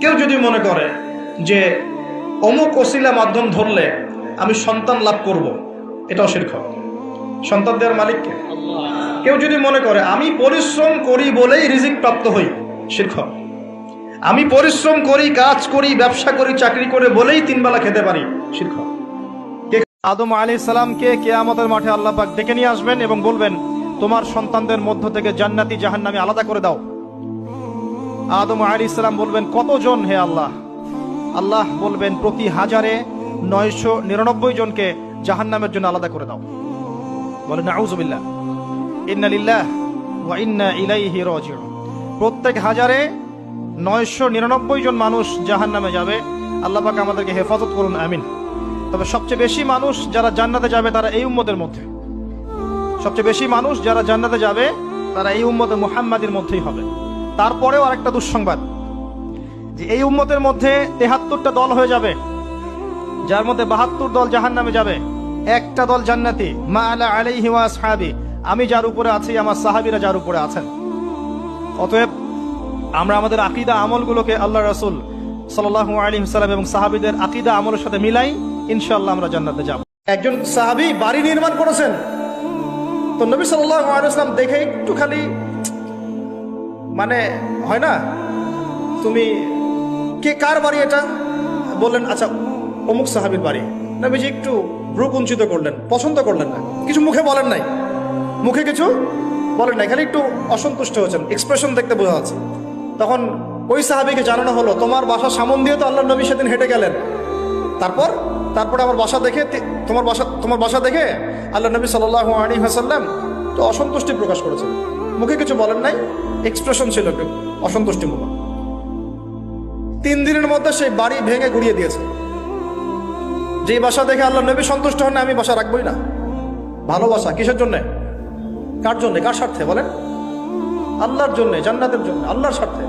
কেউ যদি মনে করে যে অমুক ওসিলা মাধ্যম ধরলে আমি সন্তান লাভ করব, এটাও শির্ক সন্তান দেওয়ার মালিককে কেউ যদি মনে করে, আমি পরিশ্রম করি বলেই রিজিক প্রাপ্ত হই, শির্ক আমি পরিশ্রম করি, কাজ করি, ব্যবসা করি, চাকরি করে বলেই তিনবেলা খেতে পারি, শির্ক আদম আলী সালামকে কেয়ামতের মাঠে আল্লাহ ডেকে নিয়ে আসবেন এবং বলবেন, তোমার সন্তানদের মধ্য থেকে জান্নাতি জাহান্নামী আলাদা করে দাও। আদম আলী ইসলাম বলবেন, কতজন হে আল্লাহ? আল্লাহ বলবেন, প্রতি হাজারে নয়শো নিরানব্বই জনকে জাহান্নামের জন্য আলাদা করে দাও। বলেন ওয়া ইন্না প্রত্যেক হাজারে নয়শো নিরানব্বই জন মানুষ জাহান্নামে যাবে। আল্লাহ পাক আমাদেরকে হেফাজত করুন, আমিন। তবে সবচেয়ে বেশি মানুষ যারা জান্নাতে যাবে, তারা এই উম্মতের মধ্যে। সবচেয়ে বেশি মানুষ যারা জান্নাতে যাবে, তারা এই উম্মতে মুহাম্মাদের মধ্যেই হবে। তারপরেও আরেকটা দুঃসংবাদ, যে এই উম্মতের মধ্যে তেহাত্তরটা দল হয়ে যাবে, যার মধ্যে বাহাত্তর দল জাহান নামে যাবে। একটা দল জান্নাতি, মা আলা আলাইহি ওয়া আসহাবি, আমি যার উপরে আছি, আমার সাহাবীরা যার উপরে আছেন। অতএব আমরা আমাদের আকীদা আমলগুলোকে আল্লাহ রাসূল সাল্লাল্লাহু আলাইহি সাল্লাম এবং সাহাবীদের আকীদা আমলের সাথে মিলাই ইনশাল্লাহ আমরা জান্নাতে যাব। একজন সাহাবী বাড়ি নির্মাণ করেছেন। তো নবী সাল্লাল্লাহু আলাইহি সাল্লাম দেখে একটু খালি মানে হয় না? তুমি কে কার বাড়ি এটা? বললেন আচ্ছা অমুক সাহাবির বাড়ি। নবীজি একটু ভ্রু কুঞ্চিত করলেন, পছন্দ করলেন না। কিছু মুখে বলেন নাই। মুখে কিছু বলেন নাই, খালি একটু অসন্তুষ্ট হয়েছেন এক্সপ্রেশন দেখতে বোঝা যাচ্ছে। তখন ওই সাহাবিকে জানানো হলো, তোমার বাসা সামন দিয়ে তো আল্লাহ নবী সেদিন হেঁটে গেলেন। তারপর, তারপরে আমার বাসা দেখে তোমার বাসা তোমার বাসা দেখে আল্লাহ নবী সাল্লাহ আলী হাসাল্লাম তো অসন্তুষ্টি প্রকাশ করেছেন। মুখে কিছু বলেন নাই এক্সপ্রেশন ছিল একটু অসন্তুষ্টিমূলক তিন দিনের মধ্যে সেই বাড়ি ভেঙে গুড়িয়ে দিয়েছে। যে বাসা দেখে আল্লাহ নবী সন্তুষ্ট হন না আমি বাসা রাখবই না। ভালোবাসা কিসের জন্যে? কার জন্যে? কার স্বার্থে? বলেন। আল্লাহর জন্যে, জান্নাতের জন্য, আল্লাহর স্বার্থে।